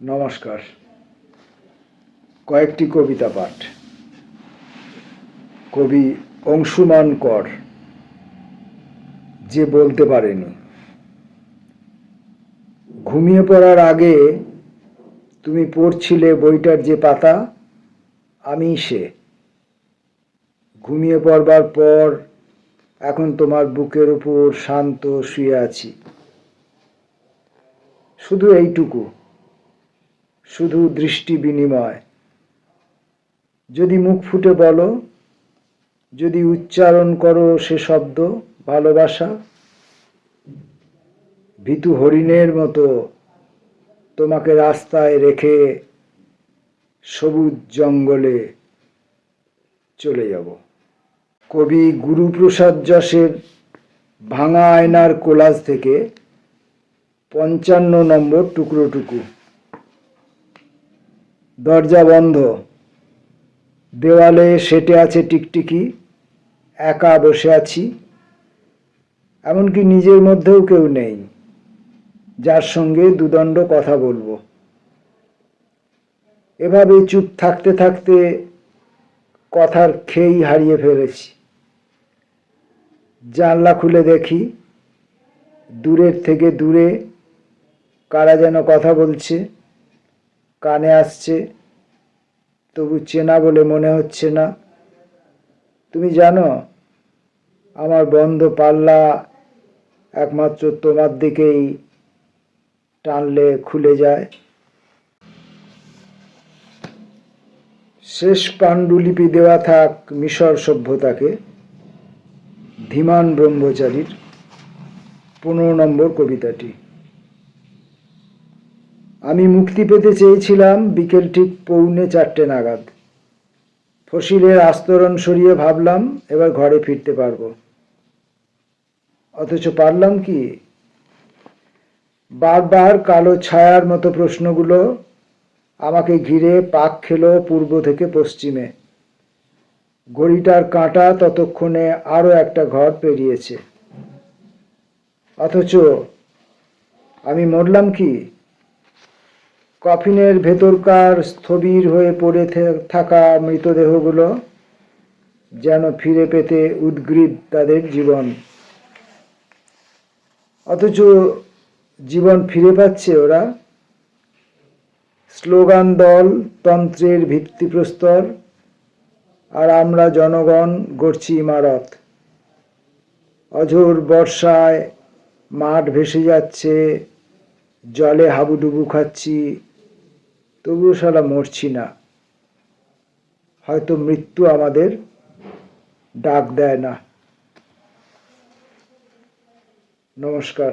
নমস্কার। কয়েকটি কবিতা পাঠ। কবি অংশুমান কর, যে বলতে পারেনি। ঘুমিয়ে পড়ার আগে তুমি পড়ছিলে বইটার যে পাতা, আমি সে। ঘুমিয়ে পড়বার পর এখন তোমার বুকের উপর শান্ত শুয়ে আছি। শুধু এইটুকু। শুধু দৃষ্টি বিনিময়। যদি মুখ ফুটে বলো, যদি উচ্চারণ করো সে শব্দ, ভালোবাসা, ভীতু হরিণের মতো তোমাকে রাস্তায় রেখে সবুজ জঙ্গলে চলে যাব। কবি গুরুপ্রসাদ যশের ভাঙা আয়নার কোলাজ থেকে পঞ্চান্ন নম্বর টুকরো টুকু দরজা বন্ধ। দেওয়ালে সেটে আছে টিকটিকি, একা বসে আছি। এমনকি নিজের মধ্যেও কেউ নেই, যার সঙ্গে দুদণ্ড কথা বলব। এভাবে চুপ থাকতে থাকতে কথার খেই হারিয়ে ফেলেছি। জানলা খুলে দেখি, দূরের থেকে দূরে কারা যেন কথা বলছে। কানে আসছে, তবু চেনা বলে মনে হচ্ছে না। তুমি জানো, আমার বন্ধ পাল্লা একমাত্র তোমার দিকেই টানলে খুলে যায়। শেষ পাণ্ডুলিপি দেওয়া থাক মিশর সভ্যতাকে, ধীমান ব্রহ্মচারীর। পনেরো নম্বর কবিতাটি। আমি মুক্তি পেতে চেয়েছিলাম বিকেল ঠিক পৌনে চারটে নাগাদ। ফসিলের আস্তরণ সরিয়ে ভাবলাম, এবার ঘরে ফিরতে পারব। অথচ পারলাম কি? বারবার কালো ছায়ার মতো প্রশ্নগুলো আমাকে ঘিরে পাক খেলো পূর্ব থেকে পশ্চিমে। ঘড়িটার কাঁটা ততক্ষণে আরও একটা ঘর পেরিয়েছে। অথচ আমি মরলাম কি? কফিনের ভেতরকার স্থবির হয়ে পড়ে থাকা মৃতদেহগুলো যেন ফিরে পেতে উদ্গ্রীব তাদের জীবন। অথচ জীবন ফিরে পাচ্ছে ওরা। স্লোগান দল, তন্ত্রের ভিত্তিপ্রস্তর, আর আমরা জনগণ গড়ছি ইমারত। অঝোর বর্ষায় মাঠ ভেসে যাচ্ছে জলে হাবুডুবু খাচ্ছি তবুও সারা মরছি না। হয়তো মৃত্যু আমাদের ডাক দেয় না। নমস্কার।